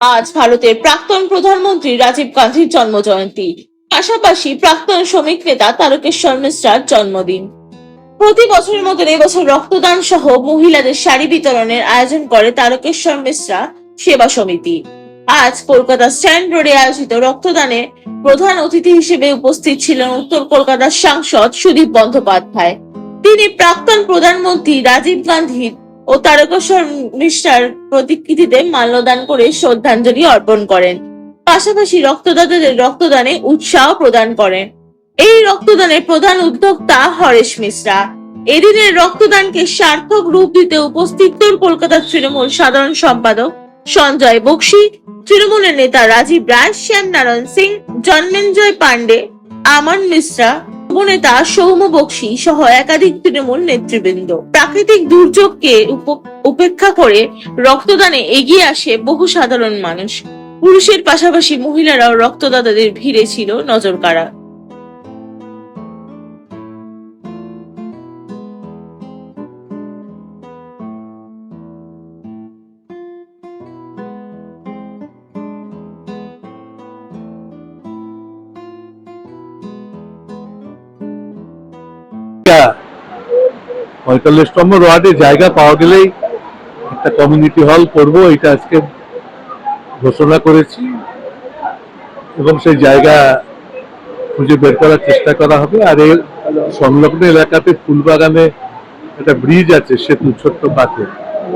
আজ ভারতের প্রাক্তন প্রধানমন্ত্রী রাজীব গান্ধীর জন্মজয়ন্তী। পাশাপাশি প্রাক্তন শ্রমিক নেতা তারকেশ্বর মিশ্রার জন্মদিন। প্রতি বছরের মতন এবছর রক্তদান সহ মহিলাদের শাড়ি বিতরণের আয়োজন করে তারকেশ্বর মিশ্রা সেবা সমিতি। আজ কলকাতা স্ট্যান্ড রোডে আয়োজিত রক্তদানে প্রধান অতিথি হিসেবে উপস্থিত ছিলেন উত্তর কলকাতার সাংসদ সুদীপ বন্দ্যোপাধ্যায়। তিনি প্রাক্তন প্রধানমন্ত্রী রাজীব গান্ধীর ও তারকেশ্বর মিশ্রার প্রতিকৃতিতে মাল্যদান করে শ্রদ্ধাঞ্জলি অর্পণ করেন। পাশাপাশি রক্তদাতাদের রক্তদানে উৎসাহ প্রদান করেন। এই রক্তদানের প্রধান উদ্যোক্তা হরেশ মিশ্রা। এদিনের রক্তদানকে সার্থক রূপ দিতে উপস্থিত কলকাতার তৃণমূল সাধারণ সম্পাদক সঞ্জয় বক্সি, তৃণমূলের নেতা রাজীব রায়, শ্যামনারায়ণ সিং, জন্মেঞ্জয় পান্ডে আমান মিশ্রা উপনেতা সৌম বক্সি সহ একাধিক তৃণমূল নেতৃবৃন্দ। প্রাকৃতিক দুর্যোগকে উপ- উপেক্ষা করে রক্তদানে এগিয়ে আসে বহু সাধারণ মানুষ। পুরুষের পাশাপাশি মহিলারাও রক্তদাতাদের ভিড়ে ছিল নজর এটা পঁয়তাল্লিশ নম্বর ওয়ার্ডে জায়গা পাওয়া গেলেই একটা কমিউনিটি হল করব, এটা আজকে ঘোষণা করেছি। এবং সেই জায়গা খুঁজে বের করার চেষ্টা করা হবে। আর এর সংলগ্ন এলাকাতে ফুলবাগানে একটা ব্রিজ আছে, সেতু, ছোট্ট পাতে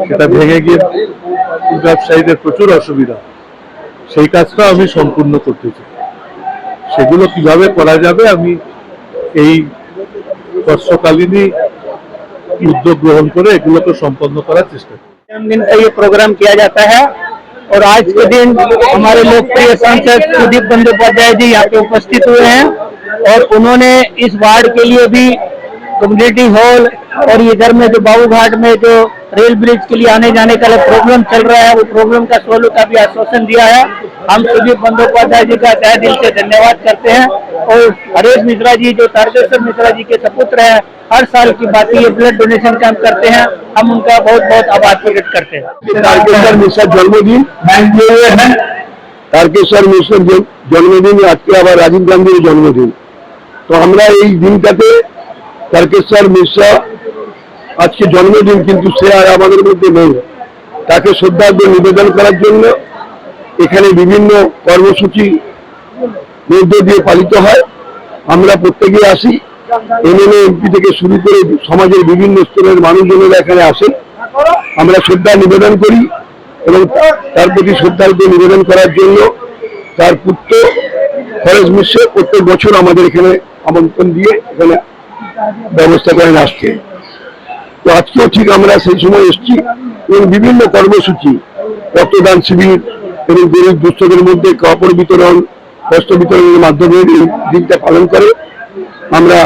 সেটা ভেঙে গিয়ে ব্যবসায়ীদের প্রচুর অসুবিধা। সেই কাজটা আমি সম্পূর্ণ করতে চাই। সেগুলো কীভাবে করা যাবে, আমি এই বর্ষকালীনই উদ্যোগ গ্রহণ করে এগুলোকে সম্পন্ন করার চেষ্টা করি जन्मदिन का ये प्रोग्राम किया जाता है और आज के दिन हमारे लोकप्रिय सांसद सुदीप बंदोपाध्याय जी यहाँ पे उपस्थित हुए हैं और उन्होंने इस वार्ड के लिए भी कम्युनिटी हॉल और इधर में जो बाबू घाट में जो रेल ब्रिज के लिए आने जाने का प्रॉब्लम चल रहा है। वो प्रॉब्लम का सोलू का भी आश्वासन दिया है। हम सुदीप बंदोपाध्याय जी का तय दिल से धन्यवाद करते हैं। और हरेश मिश्रा जी जो तारकेश्वर मिश्रा जी के सपुत्र है हर साल की बात ये ब्लड डोनेशन कैंप करते हैं। हम उनका बहुत बहुत आभार प्रकट करते हैं। तारकेश्वर जन्मदिन। है तारकेश्वर मिश्र जन्मदिन आज के अब राजीव गांधी जन्मदिन। तो हमारा यही दिन कहते तारकेश्वर मिश्रा আজকে জন্মদিন কিন্তু সে আর আমাদের মধ্যে নেই। তাকে শ্রদ্ধার্ঘ নিবেদন করার জন্য এখানে বিভিন্ন কর্মসূচি মধ্য দিয়ে পালিত হয়। আমরা প্রত্যেকে আসি। এমএলএ, এমপি থেকে শুরু করে সমাজের বিভিন্ন স্তরের মানুষজনেরা এখানে আসেন। আমরা শ্রদ্ধা নিবেদন করি এবং তার প্রতি শ্রদ্ধার্ঘ নিবেদন করার জন্য তার পুত্র ফরেজ মিশ্র প্রত্যেক বছর আমাদের এখানে আমন্ত্রণ দিয়ে এখানে ব্যবস্থা করেন আসছে তো আজকেও ঠিক আমরা সেই সময় এসেছি এবং বিভিন্ন কর্মসূচি, রক্তদান শিবির এবং গরিব দুস্থদের মধ্যে কাপড় বিতরণ, বস্ত্র বিতরণের মাধ্যমে এই দিনটা পালন করে। আমরা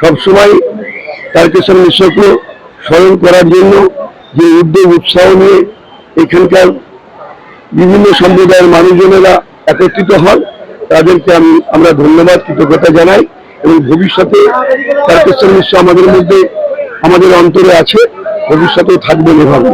সবসময় তারকেশ্বর মিশ্রকে স্মরণ করার জন্য যে উদ্যোগ, উৎসাহ নিয়ে এখানকার বিভিন্ন সম্প্রদায়ের মানুষজনেরা একত্রিত হন, তাদেরকে আমি, আমরা ধন্যবাদ, কৃতজ্ঞতা জানাই এবং ভবিষ্যতে তারকেশ্বর মিশ্র আমাদের মধ্যে আমাদের অন্তরে আছে ভবিষ্যতেও থাকবে এভাবে।